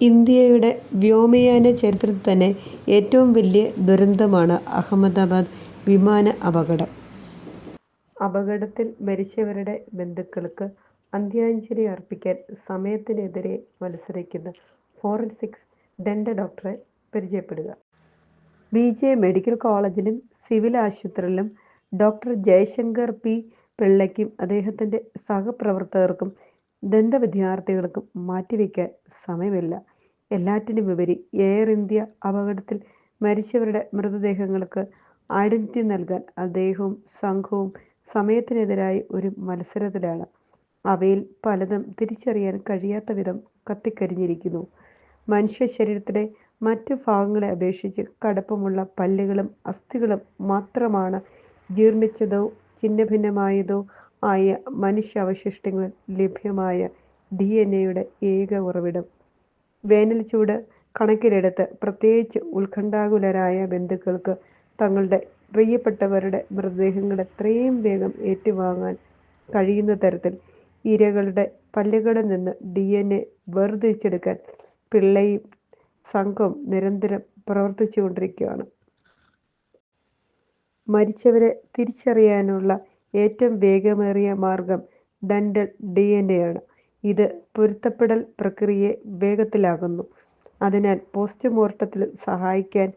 ഇന്ത്യയുടെ വ്യോമയാന ചരിത്രത്തിൽ തന്നെ ഏറ്റവും വലിയ ദുരന്തമാണ് അഹമ്മദാബാദ് വിമാന അപകടം. അപകടത്തിൽ മരിച്ചവരുടെ ബന്ധുക്കൾക്ക് അന്ത്യാഞ്ജലി അർപ്പിക്കാൻ സമയത്തിനെതിരെ മത്സരിക്കുന്ന ഫോറൻസിക്സ് ദന്ത ഡോക്ടറെ പരിചയപ്പെടുക. ബി. ജെ. മെഡിക്കൽ കോളേജിലും സിവിൽ ആശുപത്രിയിലും ഡോക്ടർ ജയശങ്കർ പി. പിള്ളയ്ക്കും അദ്ദേഹത്തിന്റെ സഹപ്രവർത്തകർക്കും ദന്ത വിദ്യാർത്ഥികൾക്കും മാറ്റിവെക്കാൻ സമയമില്ല. എല്ലാറ്റിനുമുപരി എയർ ഇന്ത്യ അപകടത്തിൽ മരിച്ചവരുടെ മൃതദേഹങ്ങൾക്ക് ഐഡന്റിറ്റി നൽകാൻ അദ്ദേഹവും സംഘവും സമയത്തിനെതിരായി ഒരു മത്സരത്തിലാണ്. അവയിൽ പലതും തിരിച്ചറിയാൻ കഴിയാത്ത വിധം കത്തിക്കരിഞ്ഞിരിക്കുന്നു. മനുഷ്യ ശരീരത്തിലെ മറ്റു ഭാഗങ്ങളെ അപേക്ഷിച്ച് കടപ്പമുള്ള പല്ലുകളും അസ്ഥികളും മാത്രമാണ് ജീർണിച്ചതോ ഛിന്നഭിന്നമായതോ ആയ മനുഷ്യാവശിഷ്ടങ്ങളിൽ ലഭ്യമായ ഡി. എൻ. എയുടെ ഏക ഉറവിടം. വേനൽച്ചൂട് കണക്കിലെടുത്ത് പ്രത്യേകിച്ച് ഉത്കണ്ഠാകുലരായ ബന്ധുക്കൾക്ക് തങ്ങളുടെ പ്രിയപ്പെട്ടവരുടെ മൃതദേഹങ്ങൾ എത്രയും വേഗം ഏറ്റുവാങ്ങാൻ കഴിയുന്ന തരത്തിൽ ഇരകളുടെ പല്ലുകളിൽ നിന്ന് ഡി. എൻ. എ വേർതിരിച്ചെടുക്കാൻ പിള്ളയും സംഘവും നിരന്തരം പ്രവർത്തിച്ചുകൊണ്ടിരിക്കുകയാണ്. മരിച്ചവരെ തിരിച്ചറിയാനുള്ള ഏറ്റവും വേഗമേറിയ മാർഗം ഡന്റൽ ഡി. എൻ. എയാണ്. ഇത് പൊരുത്തപ്പെടൽ പ്രക്രിയയെ വേഗത്തിലാക്കുന്നു. അതിനാൽ പോസ്റ്റ്മോർട്ടത്തിൽ സഹായിക്കാൻ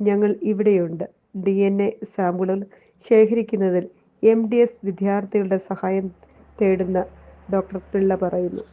ഞങ്ങൾ ഇവിടെയുണ്ട്. ഡി. എൻ. എ സാമ്പിളുകൾ ശേഖരിക്കുന്നതിൽ എം. ഡി. എസ് വിദ്യാർത്ഥികളുടെ സഹായം തേടുന്ന ഡോക്ടർ പിള്ള പറയുന്നു.